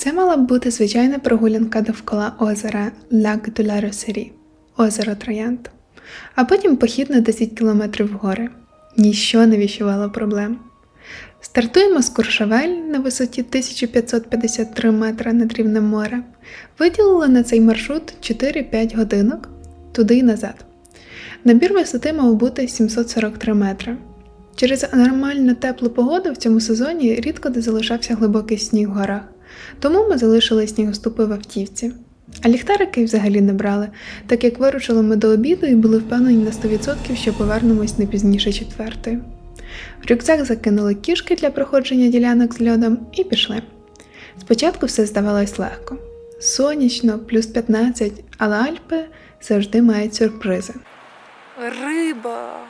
Це мала б бути звичайна прогулянка довкола озера Ляк Дуля Росері, озеро Троянд, а потім похід на 10 кілометрів вгори. Ніщо не віщувало проблем. Стартуємо з Куршавель на висоті 1553 метра над рівнем моря. Виділили на цей маршрут 4-5 годинок туди й назад. Набір висоти мав бути 743 метри. Через аномально теплу погоду в цьому сезоні рідко де залишався глибокий сніг в горах, тому ми залишили снігоступи в автівці. А ліхтарики взагалі не брали, так як вирушили ми до обіду і були впевнені на 100%, що повернемось не пізніше четвертої. В рюкзак закинули кішки для проходження ділянок з льодом і пішли. Спочатку все здавалось легко. Сонячно, плюс 15, але Альпи завжди мають сюрпризи. Риба.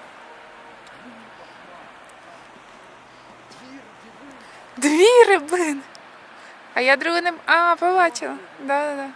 Дві рибини. А я другу не. А, побачила. Да-да-да.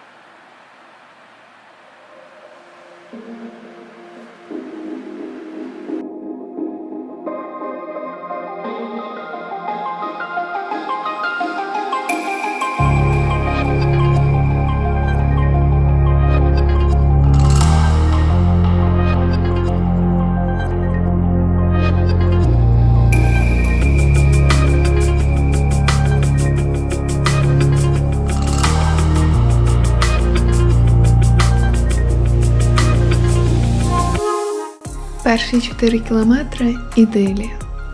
Перші 4 кілометри ідилія.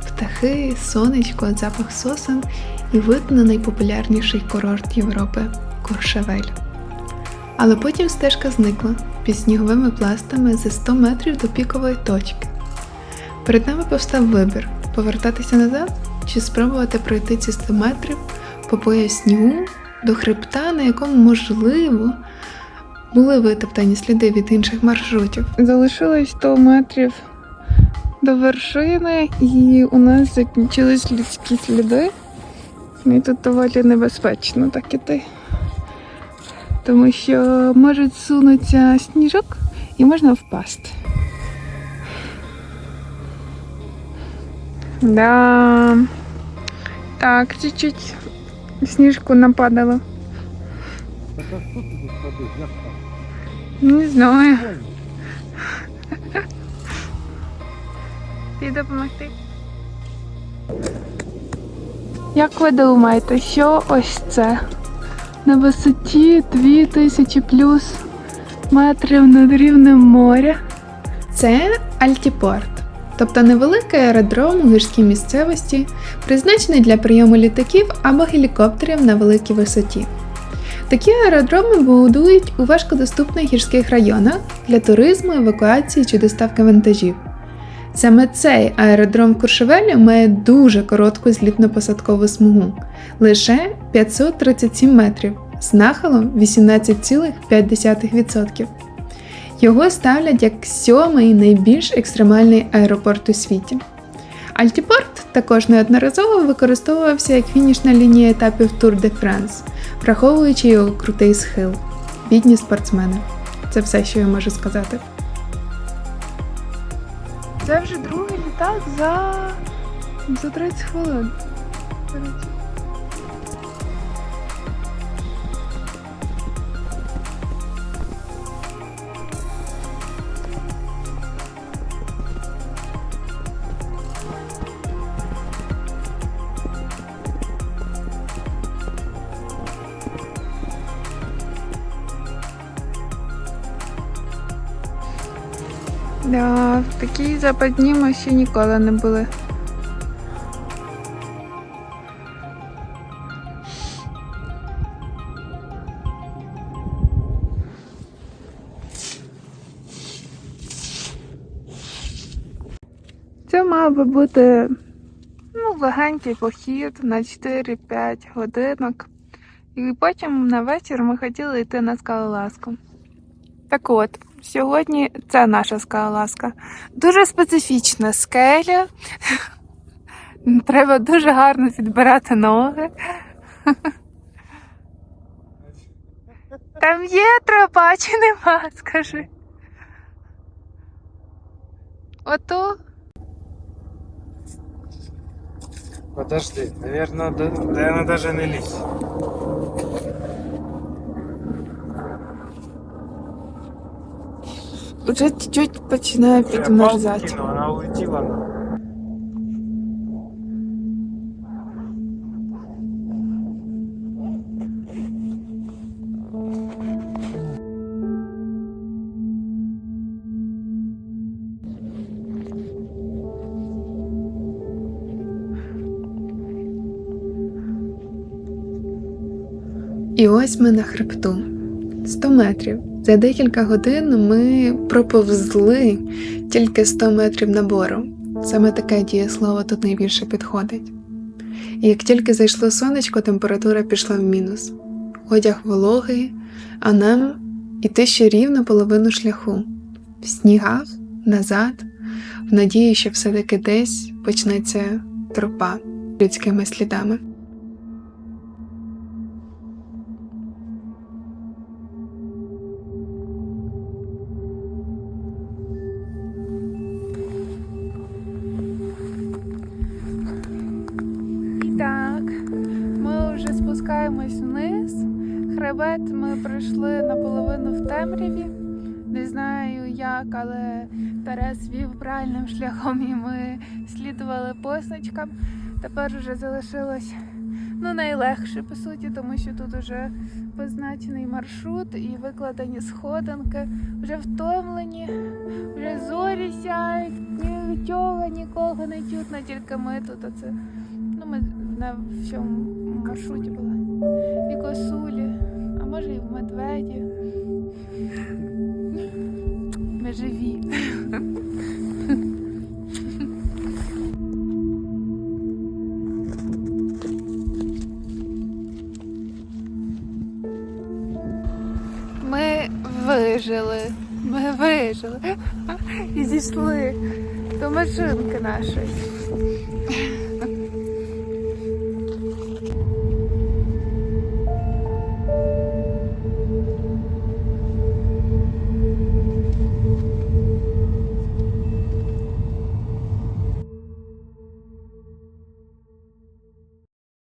Птахи, сонечко, запах сосен і вид на найпопулярніший курорт Європи Куршавель. Але потім стежка зникла під сніговими пластами за 100 метрів до пікової точки. Перед нами повстав вибір повертатися назад чи спробувати пройти ці 100 метрів по пояс снігу до хребта, на якому можливо були витоптані сліди від інших маршрутів. Залишилось 100 метрів до вершини, і у нас закінчились людські сліди. І тут доволі небезпечно так іти. Тому що може сунутися сніжок і можна впасти. Да. Так, чуть-чуть сніжку нападало. Так а що тут? Не знаю. Ти допомогти. Як ви думаєте, що ось це? На висоті 2000 плюс метрів над рівнем моря? Це Альтіпорт, тобто невеликий аеродром у гірській місцевості, призначений для прийому літаків або гелікоптерів на великій висоті. Такі аеродроми будують у важкодоступних гірських районах для туризму, евакуації чи доставки вантажів. Саме цей аеродром Куршевелі має дуже коротку злітно-посадкову смугу лише 537 метрів з нахилом 18,5%. Його ставлять як сьомий найбільш екстремальний аеропорт у світі. Альтіпорт також неодноразово використовувався як фінішна лінія етапів Tour de France, враховуючи його крутий схил. Бідні спортсмени. Це все, що я можу сказати. Це вже другий літак за, за 30 хвилин. Да, в такій западні ми ще ніколи не були. Це мав би бути ну, легенький похід на 4-5 годинок. І потім на вечір ми хотіли йти на скалолазку. Так от, сьогодні це наша скалолазка. Дуже специфічна скеля. Треба дуже гарно підбирати ноги. Там є тропа чи нема, скажи. Ото Подожди, наверное, да, наверное, даже не лізь. Вже чуть-чуть починає підмерзати. Вона улетіла. І ось ми на хребту. 100 метрів. За декілька годин ми проповзли тільки 100 метрів набору. Саме таке дієслово тут найбільше підходить. І як тільки зайшло сонечко, температура пішла в мінус. Одяг вологий, а нам іти ще рівно половину шляху. В снігах, назад, в надії, що все-таки десь почнеться тропа людськими слідами. Спускаємось вниз. Хребет ми пройшли наполовину в темряві. Не знаю як, але Тарас вів правильним шляхом і ми слідували позначкам. Тепер вже залишилось ну, найлегше, по суті, тому що тут вже позначений маршрут і викладені сходинки. Вже втомлені, вже зорі сяють, нічого, нікого не чутно, тільки ми тут. Оце. Ну, ми на всьому маршруті були. І косулі, а може і в медведі. Ми живі. Ми вижили. Ми вижили. І зійшли до машинки нашої.